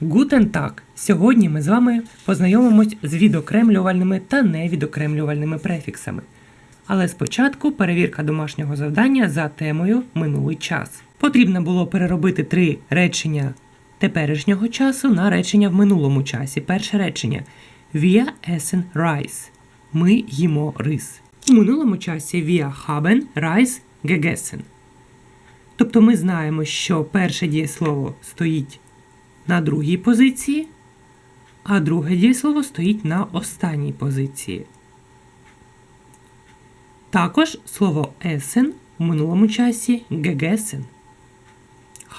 Гутен так. Сьогодні ми з вами познайомимось з відокремлювальними та невідокремлювальними префіксами. Але спочатку перевірка домашнього завдання за темою минулий час. Потрібно було переробити три речення теперішнього часу на речення в минулому часі. Перше речення Wir essen Reis. Ми їмо рис. У минулому часі wir haben Reis gegessen. Тобто ми знаємо, що перше дієслово стоїть на другій позиції, а друге дієслово стоїть на останній позиції. Також слово essen у минулому часі gegessen.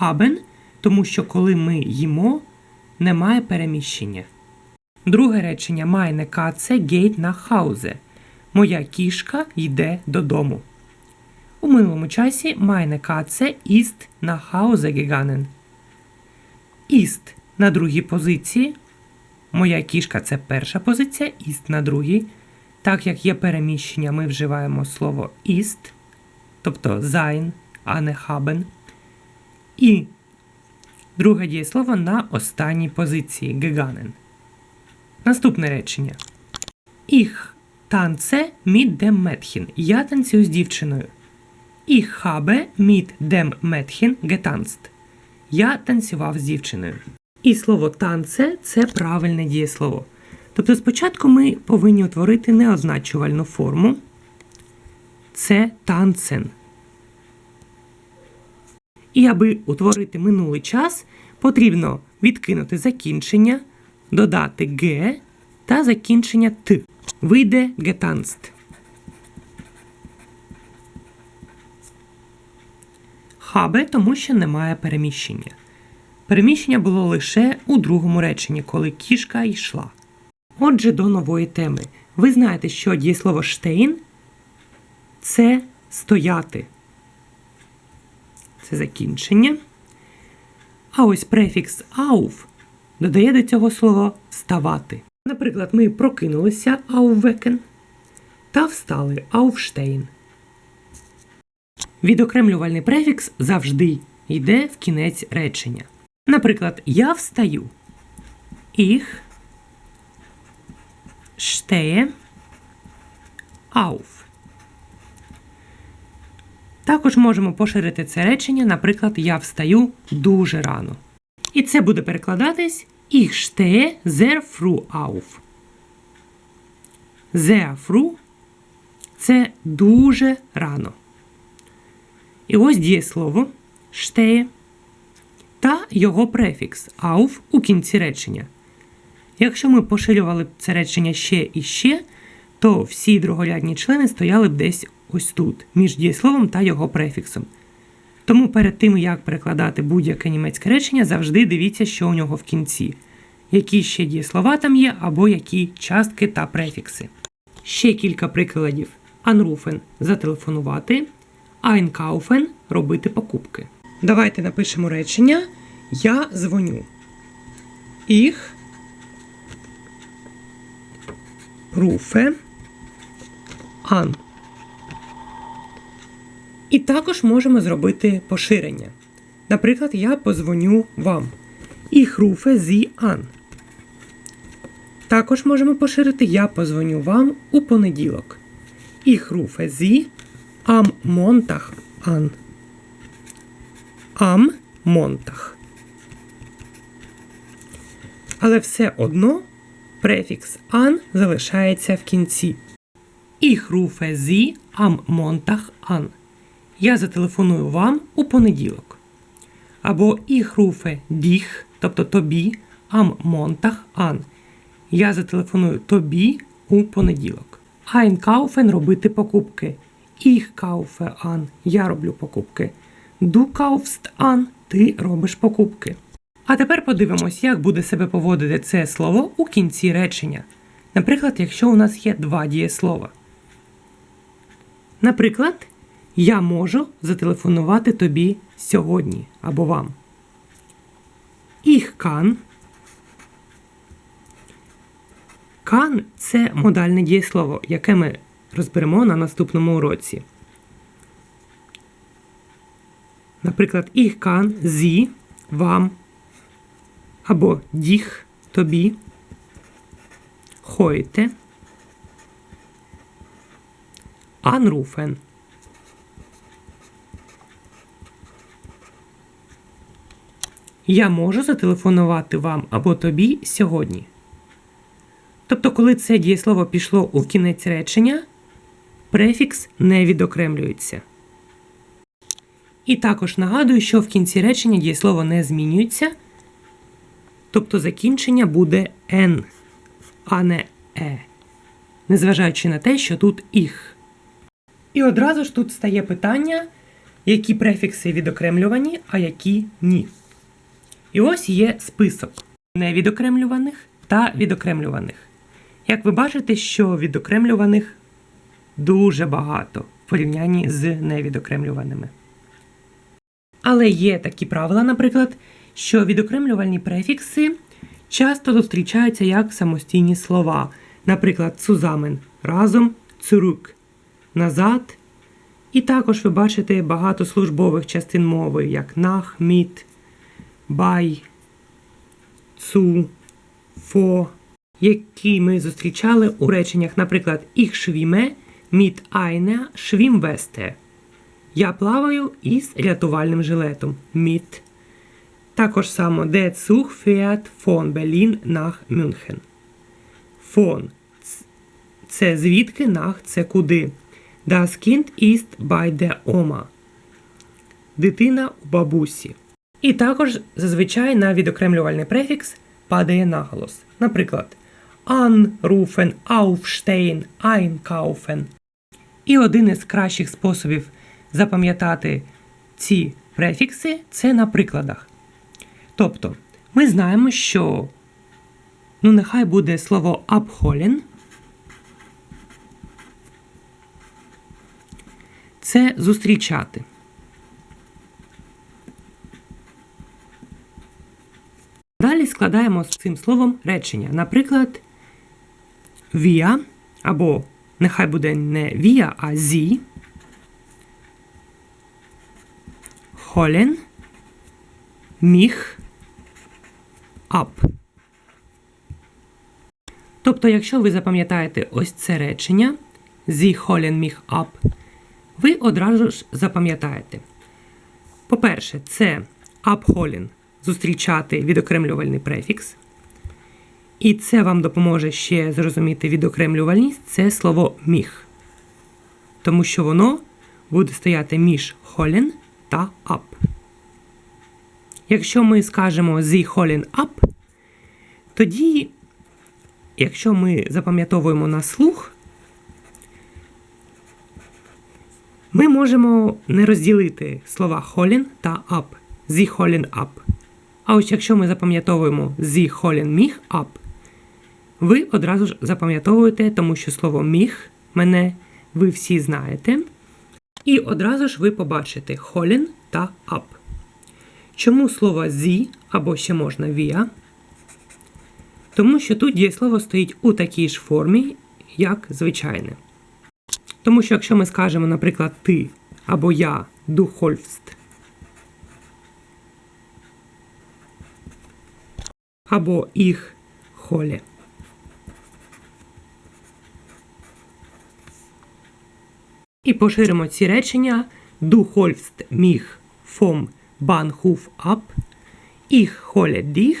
Haben, тому що коли ми їмо, немає переміщення. Друге речення meine Katze geht nach Hause. Моя кішка йде додому. У минулому часі meine Katze ist nach Hause gegangen. Ist на другій позиції. Моя кішка це перша позиція, ist на другій. Так як є переміщення, ми вживаємо слово ist, тобто sein, а не haben. І друге дієслово на останній позиції gegangen. Наступне речення. Ich tanze mit dem Mädchen. Я танцюю з дівчиною. Ich habe mit dem Mädchen getanzt. Я танцював з дівчиною. І слово танце це правильне дієслово. Тобто спочатку ми повинні утворити неозначувальну форму. Це танцен. І аби утворити минулий час, потрібно відкинути закінчення, додати г та закінчення т. Вийде getanzt. Хабе, тому що немає переміщення. Переміщення було лише у другому реченні, коли кішка йшла. Отже, до нової теми. Ви знаєте, що дієслово штейн це стояти. Це закінчення. А ось префікс auf додає до цього слова вставати. Наприклад, ми прокинулися aufwecken та встали aufstehen. Відокремлювальний префікс завжди йде в кінець речення. Наприклад, я встаю. Ich stehe auf. Також можемо поширити це речення, наприклад, я встаю дуже рано. І це буде перекладатись Ich stehe sehr früh auf. Sehr früh – це дуже рано. І ось дієслово stehe та його префікс auf у кінці речення. Якщо ми поширювали б це речення ще і ще, то всі другорядні члени стояли б десь ось тут, між дієсловом та його префіксом. Тому перед тим, як перекладати будь-яке німецьке речення, завжди дивіться, що у нього в кінці, які ще дієслова там є, або які частки та префікси. Ще кілька прикладів. Anrufen – зателефонувати, einkaufen – робити покупки. Давайте напишемо речення Я дзвоню. Ich rufe an. І також можемо зробити поширення. Наприклад, я позвоню вам. Ich rufe Sie an. Також можемо поширити Я позвоню вам у понеділок. Ich rufe Sie am Montag an. Am Montag. Але все одно префікс an залишається в кінці. Ich rufe Sie am Montag an. Я зателефоную вам у понеділок. Або Ich rufe dich, тобто тобі, am Montag an. Я зателефоную тобі у понеділок. Einkaufen – робити покупки. Ich kaufe an. Я роблю покупки. Du kaufst an. Ти робиш покупки. А тепер подивимось, як буде себе поводити це слово у кінці речення. Наприклад, якщо у нас є два дієслова. Наприклад, я можу зателефонувати тобі сьогодні або вам. Ich kann. Kann – це модальне дієслово, яке ми розберемо на наступному уроці. Наприклад, kann Sie вам Або діх тобі. Хойте. Anrufen. Я можу зателефонувати вам або тобі сьогодні. Тобто, коли це дієслово пішло у кінець речення, префікс не відокремлюється. І також нагадую, що в кінці речення дієслово не змінюється, тобто закінчення буде «н», а не е, незважаючи на те, що тут їх. І одразу ж тут стає питання, які префікси відокремлювані, а які ні. І ось є список невідокремлюваних та відокремлюваних. Як ви бачите, що відокремлюваних дуже багато в порівнянні з невідокремлюваними. Але є такі правила, наприклад, що відокремлювальні префікси часто зустрічаються як самостійні слова. Наприклад, цузамен разом, цурук назад. І також ви бачите багато службових частин мови, як нах, міт, бай, цу, фо, які ми зустрічали у реченнях, наприклад, «Ich schwimme mit einer Schwimmweste». Я плаваю із рятувальним жилетом. Mit. Також само Der Zug fährt von Berlin nach München. Von. Ц- Це звідки, nach – це куди. Das Kind ist bei der Oma. Дитина у бабусі. І також зазвичай на відокремлювальний префікс падає наголос. Наприклад, anrufen, aufstehen, einkaufen. І один із кращих способів запам'ятати ці префікси це на прикладах. Тобто, ми знаємо, що ну, нехай буде слово abholen. Це зустрічати. Далі складаємо з цим словом речення. Наприклад, вія, або нехай буде не вія, а зі. Холен. Міх. Ап. Тобто, якщо ви запам'ятаєте ось це речення зі холен міх ап, ви одразу ж запам'ятаєте. По-перше, це абхолін зустрічати відокремлювальний префікс. І це вам допоможе ще зрозуміти відокремлювальність це слово міг. Тому що воно буде стояти між холін та ап. Якщо ми скажемо зі холін ап, тоді, якщо ми запам'ятовуємо на слух, ми можемо не розділити слова холін та ап. Зі холін ап. А ось якщо ми запам'ятовуємо зі холін міг ап, ви одразу ж запам'ятовуєте, тому що слово міг мене ви всі знаєте. І одразу ж ви побачите холін та ап. Чому слово зі або ще можна віа? Тому що тут дієслово стоїть у такій ж формі, як звичайне. Тому що якщо ми скажемо, наприклад, ти або я духольфст, або їх холе. І поширимо ці речення Du holst mich vom Bahnhof ab. Ich hole dich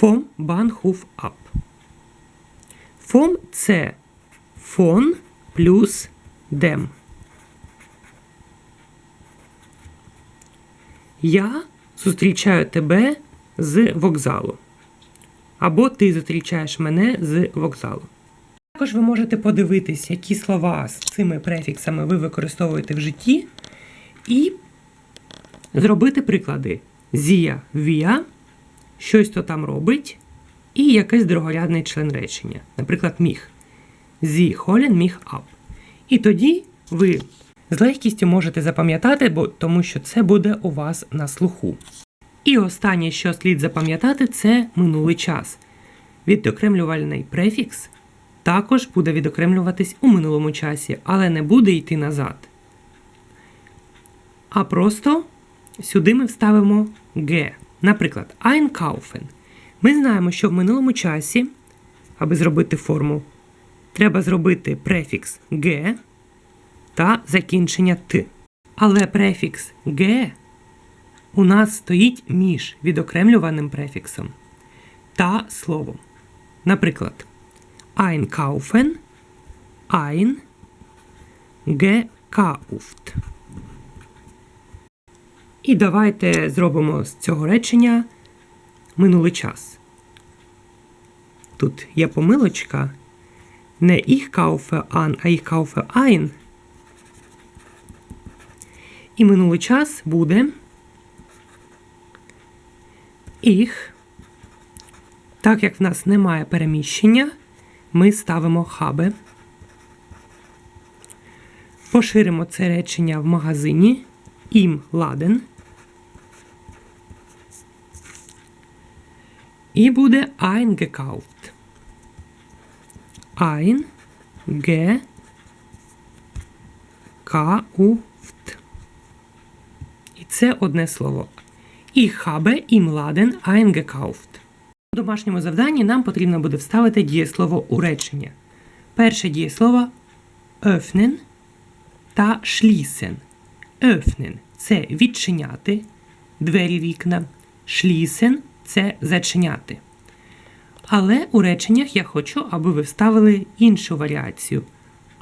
vom Bahnhof ab. Vom – це von плюс dem. Я зустрічаю тебе з вокзалу. Або ти зустрічаєш мене з вокзалу. Також ви можете подивитись, які слова з цими префіксами ви використовуєте в житті, і зробити приклади. Зія вія, щось то там робить, і якийсь другорядний член речення. Наприклад, міг. Зі холен міг ап. І тоді ви з легкістю можете запам'ятати, бо тому що це буде у вас на слуху. І останнє, що слід запам'ятати, це минулий час. Відокремлювальний префікс також буде відокремлюватись у минулому часі, але не буде йти назад. А просто сюди ми вставимо Г. Наприклад, einkaufen. Ми знаємо, що в минулому часі, аби зробити форму, треба зробити префікс г та закінчення т. Але префікс г у нас стоїть між відокремлюваним префіксом та словом. Наприклад, einkaufen, ein, gekauft. І давайте зробимо з цього речення минулий час. Тут є помилочка. Не ich kaufe an, а ich kaufe ein. І минулий час буде ich. Так як в нас немає переміщення, ми ставимо хабе. Поширимо це речення в магазині. Ім ладен. І буде. Ein, ge, kauft. І це одне слово. Ich habe im Laden eingekauft. У домашньому завданні нам потрібно буде вставити дієслово у речення. Перше дієслово öffnen та schließen. Öffnen – це відчиняти двері вікна. Schließen – це зачиняти. Але у реченнях я хочу, аби ви вставили іншу варіацію.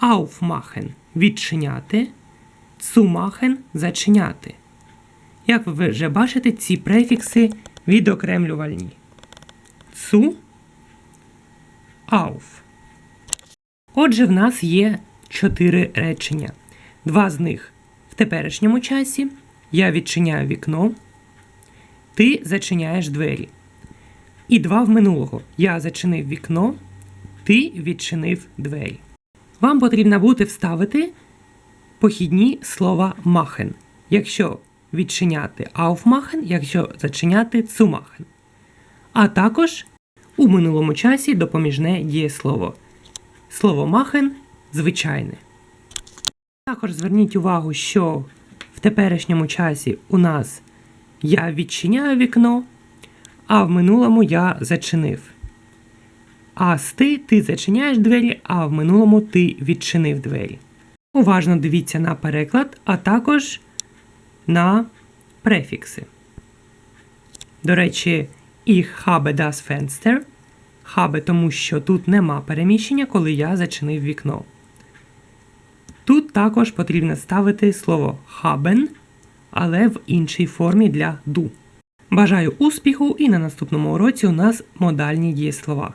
Aufmachen – відчиняти, zumachen – зачиняти. Як ви вже бачите, ці префікси відокремлювальні. Zu, auf. Отже, в нас є чотири речення. Два з них в теперішньому часі. Я відчиняю вікно. Ти зачиняєш двері. І два в минулого. Я зачинив вікно, ти відчинив двері. Вам потрібно буде вставити похідні слова machen. Якщо відчиняти aufmachen, якщо зачиняти zumachen. А також у минулому часі допоміжне дієслово. Слово machen звичайне. Також зверніть увагу, що в теперішньому часі у нас я відчиняю вікно, а в минулому я зачинив. А з ти зачиняєш двері, а в минулому ти відчинив двері. Уважно дивіться на переклад, а також на префікси. До речі, ich habe das Fenster. Habe, тому що тут нема переміщення, коли я зачинив вікно. Тут також потрібно ставити слово haben, але в іншій формі для ду. Бажаю успіху і на наступному уроці у нас модальні дієслова.